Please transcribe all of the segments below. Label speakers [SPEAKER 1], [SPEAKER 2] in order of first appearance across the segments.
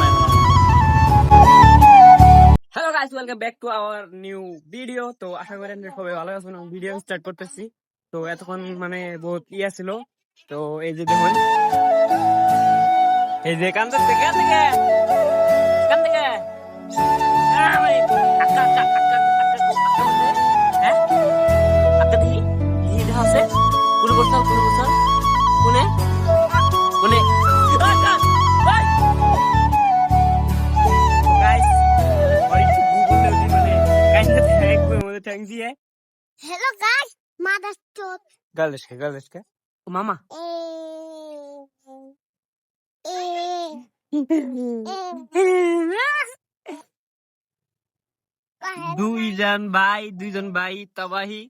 [SPEAKER 1] নাই
[SPEAKER 2] hello guys welcome back to our new video তো আশা করি আপনারা সবাই ভালো আছেন ভিডিও স্টার্ট করতেছি তো এতক্ষণ মানে বহুত ইয়া ছিল তো এই যে দেখুন এই যে কান থেকে থেকে কান থেকে। হ্যাঁ? কোনে? Galeške, galeške. Mama. দুইজন ভাই দুইজন ভাই তবাহি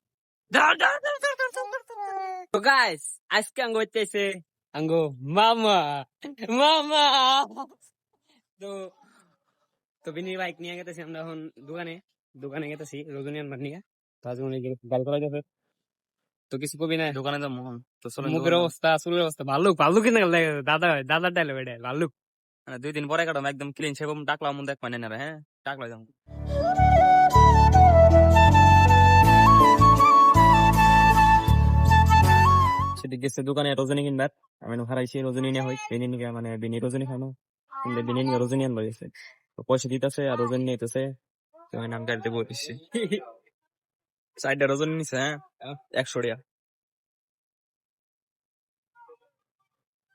[SPEAKER 2] গাইস আজকে আঙ্গ হইতেছে আঙ্গ মামা মামা। তো তো বিনির বাইক নিয়ে গেতেছি আমরা এখন দোকানে। দোকানে গেতেছি রজনীয়ান আনবার নিয়ে। তো আজকে অনেক গল্প করা যাবে তো কিছু কবি না
[SPEAKER 1] দোকানে তো মোহন তো
[SPEAKER 2] মুখের অবস্থা চুলের অবস্থা ভাল্লুক ভাল্লুক কিনা লাগে দাদা দাদা ডাইলে বেড়ে ভাল্লুক।
[SPEAKER 1] মানে দুই দিন পরে কাটাম একদম ক্লিন সেরকম ডাকলাম মন দেখ মানে না রে, হ্যাঁ? ডাকলা যাম সেটি গেছে দোকানে রজনী কিনবার আমি হারাইছি রজনী নিয়ে হই বেনি নিয়ে মানে বেনি রজনী খানো কিন্তু বেনি নিয়ে রজনী আনবার গেছে। তো পয়সা দিতেছে আর রজনী নিতেছে তো আমি নাম গাড়িতে বলতেছি সাইডে রজনী নিছে হ্যাঁ? একশো টাকা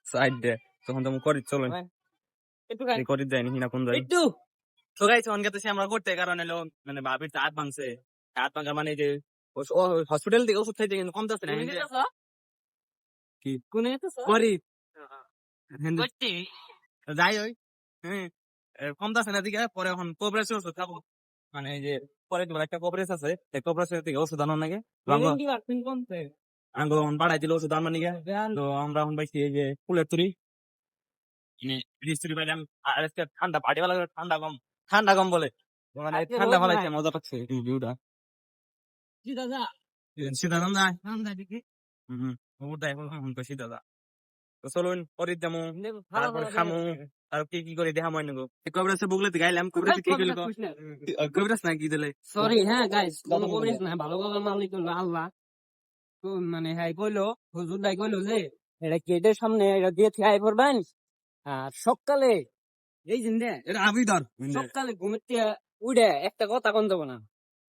[SPEAKER 1] সাইড তখন তো করি চলো করি দেয় নি না কোন
[SPEAKER 2] একটু!
[SPEAKER 1] তো আমরা করতে কারণ হলো মানে বাবির হাত ভাঙছে। হাত ভাঙার মানে যে হসপিটাল থেকে ওষুধ খাইতে কিন্তু কমতেছে না কি?
[SPEAKER 2] কোনে
[SPEAKER 1] করি। যাই ওই হ্যাঁ কমতেছে না দিকে পরে এখন কোবরেছে ওষুধ খাব। মানে এই যে পরে তোমার একটা কোবরেস আছে এই কোবরেস থেকে ওষুধ আনার নাকি? আঙ্গ বাড়াই দিল ওষুধ আনার নাকি? তো আমরা এখন পাইছি এই যে ফুলের তুরি বৃষ্টি পাইলাম। আর আজকে ঠান্ডা পাটি বেলা ঠান্ডা কম ঠান্ডা কম বলে। মানে ঠান্ডা ভালো
[SPEAKER 2] নাই।
[SPEAKER 1] মজা পাচ্ছে ভিউটা
[SPEAKER 2] দাদা
[SPEAKER 1] সীতারাম যায়
[SPEAKER 2] ঠান্ডা দিকে
[SPEAKER 1] হুম ওটা এখন এখন তো সীতাদা। তো চলুন পরে যাব তারপরে খামো আর কি কি করে দেখা মনে গো কবিরাজে বুগলে গাইলাম কবিরাজ কি কইলো কবিরাজ না। কি দিলে
[SPEAKER 2] সরি হ্যাঁ গাইস কোনো করিস না ভালো মালিক হলো আল্লাহ তো মানে হ্যাঁ কইলো হুজুর কইলো যে এটা সামনে এটা দিয়ে থেকে আই পড়বেন আর সকালে এই জিন্দে
[SPEAKER 1] এটা আবি ধর
[SPEAKER 2] সকালে ঘুমের থেকে উঠে একটা কথা কোন যাব না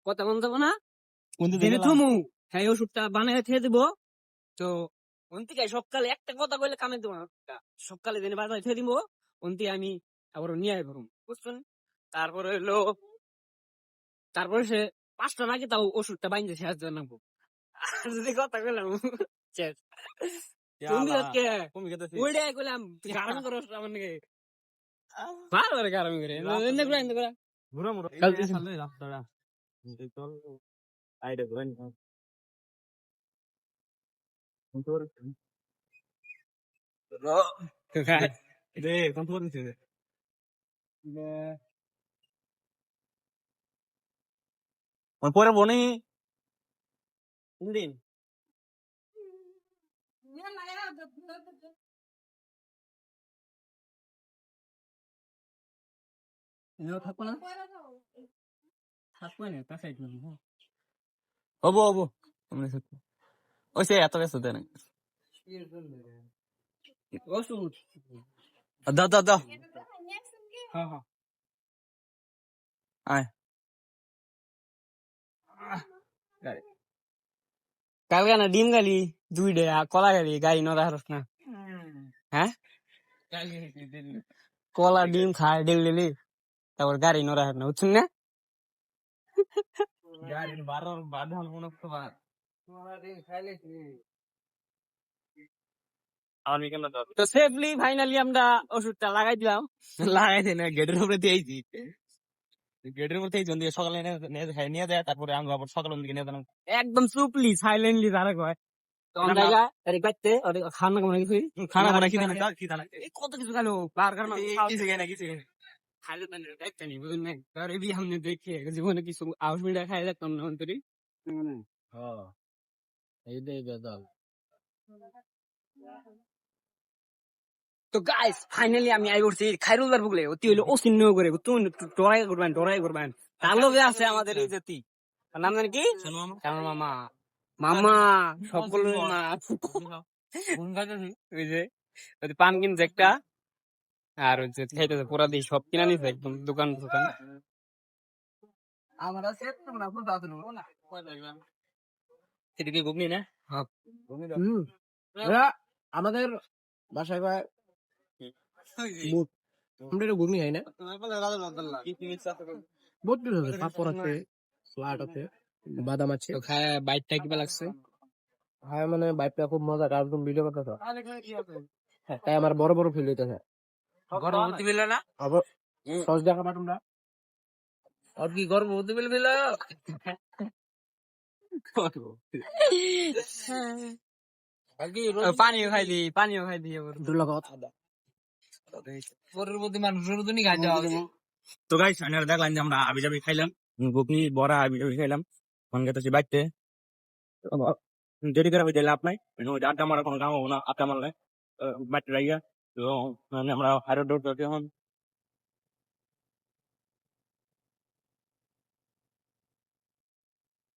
[SPEAKER 2] কথা কোন যাব না দিনে থুমু হ্যাঁ ওষুধটা বানায় খেয়ে দিব। তো অন্তিকে সকালে একটা কথা কইলে কামে দেবো। সকালে দিনে বাজারে খেয়ে দিব অন্তি আমি আবার নিয়ে আই পারুম বুঝছেন? তারপরে হইল তারপরে সে পাঁচটা নাকি তাও ওষুধটা বাইন্দে শেষ নামবো আর যদি কথা কইলাম শেষ। কইলাম গারাম করো আমার নাকি বার বার গারাম করে এনে করে এনে করে
[SPEAKER 1] ঘুরো মুরো
[SPEAKER 2] কালকে
[SPEAKER 1] সালে রাস্তাটা চল আইডে গোন কন্ট্রোল র দে কন্ট্রোল দিছে কোন পরে বনি
[SPEAKER 2] দিন এনে থাকব না থাকব না তা খাইতে
[SPEAKER 1] হব হব তুমি ওই সে এত ব্যস্ত দেন দাও দাও দাও
[SPEAKER 2] ডিম গালি কলা গালি গাড়ি নরা হারস না হ্যাঁ কলা ডিম খায় ডেলি ডেলি তারপর গাড়ি নরা হার না বুঝছেন
[SPEAKER 1] বাধান মনে
[SPEAKER 2] তো সেফলি ফাইনালি আমরা ওষুধটা লাগাই দিলাম।
[SPEAKER 1] লাগাই গেটের উপরে দিয়েছি গেটের উপরে দিয়েছি দিয়ে সকালে নিয়ে- নিয়ে যায় তারপরে আমরা আবার সকালের দিকে নিয়ে দিলাম
[SPEAKER 2] একদম চুপলি সাইলেন্টলি তারা কয়। খানা খানা
[SPEAKER 1] কি
[SPEAKER 2] এই কত কিছু গেল বার্গার খাইলে জীবনে কিছু আউশ মিটা খাই অন্তরি।
[SPEAKER 1] এই বেদাল।
[SPEAKER 2] তো গাইস ফাইনালি আমি আই করছি খাইরুল বার বুগলে অতি হইল অচিহ্ন করে। তুমি ডরাই করবেন ডরাই করবেন। তার লগে আছে আমাদের এই জাতি নাম জানি কি? মামা। মামা। সকল মা। ওই যে ওই যে পানকিন একটা। আর হচ্ছে খাইতেছে পুরা দিয়ে সব কিনা নিছে একদম দোকান দোকান
[SPEAKER 1] সেটা কি ঘুগনি না
[SPEAKER 3] আমাদের বাসায় ভাই আমরা এটা ঘুগনি খাই না। বহুত কিছু আছে। পাপড় আছে স্লাড আছে বাদাম আছে।
[SPEAKER 2] খায় বাইটটা কিবা লাগছে?
[SPEAKER 3] হ্যাঁ মানে বাইকটা খুব মজা কার তুমি ভিডিও করতেছ। তাই আমার বড় বড় ফিল হইতেছে।
[SPEAKER 2] গর্ভবতী বিল না?
[SPEAKER 3] আবার সস দেখাবা তোমরা?
[SPEAKER 2] আর কি গর্ভবতী বিল বিল পানিও খাই দি পানিও খাই দি মানুষের তো
[SPEAKER 1] দেখলাম যে আমরা আবি খাইলাম ঘুগনি বড়া আবি যাবি খাইলাম। ফোন গেতেছি বাইতে দেরি করে হইতে লাভ নাই। আড্ডা মারা কোনো কাম হব না আড্ডা মারলে বাইতে রাইয়া। তো মানে আমরা হাইরো ডোর এখন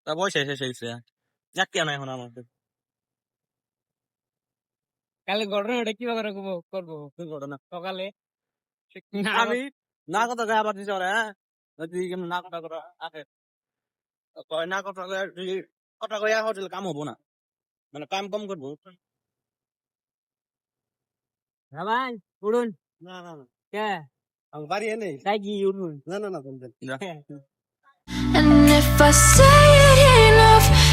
[SPEAKER 1] তা বসে শেষ হয়েছে এক কেন এখন আমাদের?
[SPEAKER 2] কালে ঘটনাটা কীভাবে করব করব?
[SPEAKER 1] কি ঘটনা।
[SPEAKER 2] সকালে
[SPEAKER 1] আমি না কথা গায়ে আবার দিছে ওরা হ্যাঁ? যদি না কথা করা আছে কয় না কথা যদি কথা কয়ে হোটেল কাম হব না। মানে কাম কম করব।
[SPEAKER 2] ভাই উড়ুন।
[SPEAKER 1] না না না।
[SPEAKER 2] কে?
[SPEAKER 1] আমি বাড়ি এনে
[SPEAKER 2] তাই কি উড়ুন?
[SPEAKER 1] না না না বলতেন
[SPEAKER 4] And if I say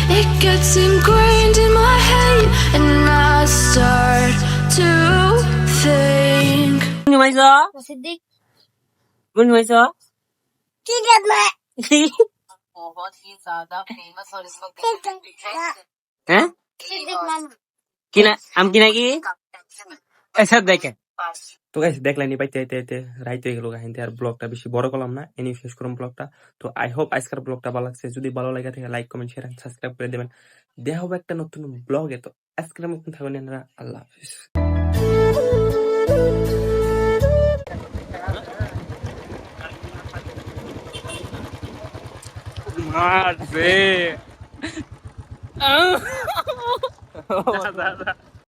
[SPEAKER 4] it enough, it gets ingrained in my head, and I start to think.
[SPEAKER 2] কোন হইছ
[SPEAKER 5] সিদ্দিক
[SPEAKER 2] কোন হইছ
[SPEAKER 5] কি দেখবে
[SPEAKER 2] হ্যাঁ
[SPEAKER 5] সিদ্দিক মামা
[SPEAKER 2] কিনা আম কিনা কি এসব দেখে
[SPEAKER 1] তো গাইস দেখলেনি পাইতে আইতে আইতে রাইতে গেল কাহিনী আর ব্লগটা বেশি বড় করলাম না এনি শেষ করুন ব্লগটা তো আই হোপ আজকের ব্লগটা ভালো লাগছে। যদি ভালো লাগে থাকে লাইক কমেন্ট শেয়ার সাবস্ক্রাইব করে দেবেন। দেখা হবে একটা নতুন ব্লগে তো আজকের মতন থাকবেন আপনারা আল্লাহ হাফিজ।
[SPEAKER 2] মারছে